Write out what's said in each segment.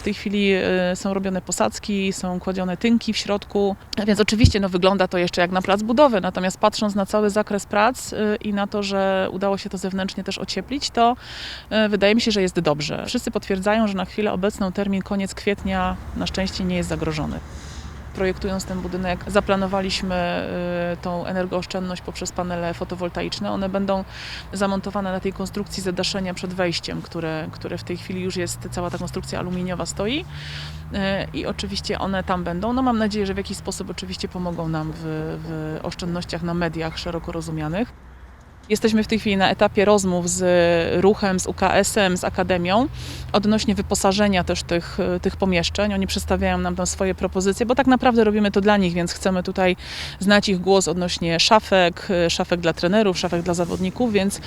W tej chwili y, są robione posadzki, są kładzione tynki w środku, więc oczywiście no, wygląda to jeszcze jak na plac budowy, natomiast patrząc na cały zakres prac y, i na to, że udało się to zewnętrznie też ocieplić, to y, wydaje mi się, że jest dobrze. Wszyscy potwierdzają, że na chwilę obecną termin koniec kwietnia na szczęście nie jest zagrożony. Projektując ten budynek, zaplanowaliśmy y, tą energooszczędność poprzez panele fotowoltaiczne. One będą zamontowane na tej konstrukcji zadaszenia przed wejściem, które, które w tej chwili już jest, cała ta konstrukcja aluminiowa stoi. Y, I oczywiście one tam będą. No mam nadzieję, że w jakiś sposób oczywiście pomogą nam w, w oszczędnościach na mediach szeroko rozumianych. Jesteśmy w tej chwili na etapie rozmów z ruchem, z UKS-em, z Akademią odnośnie wyposażenia też tych, tych pomieszczeń. Oni przedstawiają nam tam swoje propozycje, bo tak naprawdę robimy to dla nich, więc chcemy tutaj znać ich głos odnośnie szafek, szafek dla trenerów, szafek dla zawodników, więc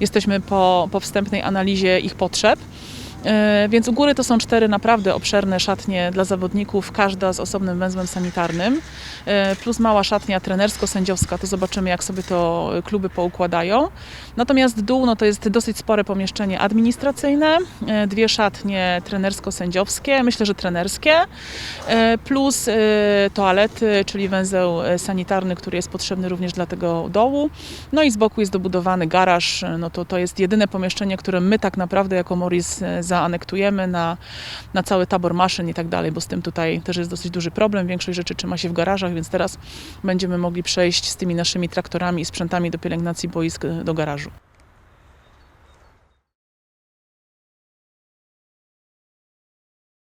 jesteśmy po, po wstępnej analizie ich potrzeb. E, Więc u góry to są cztery naprawdę obszerne szatnie dla zawodników, każda z osobnym węzłem sanitarnym, e, plus mała szatnia trenersko-sędziowska, to zobaczymy jak sobie to kluby poukładają. Natomiast dół no to jest dosyć spore pomieszczenie administracyjne, e, dwie szatnie trenersko-sędziowskie, myślę, że trenerskie, plus toalety, czyli węzeł sanitarny, który jest potrzebny również dla tego dołu. No i z boku jest dobudowany garaż, no to to jest jedyne pomieszczenie, które my tak naprawdę jako Morris zaanektujemy na, na cały tabor maszyn i tak dalej, bo z tym tutaj też jest dosyć duży problem. Większość rzeczy trzyma się w garażach, więc teraz będziemy mogli przejść z tymi naszymi traktorami i sprzętami do pielęgnacji boisk do garażu.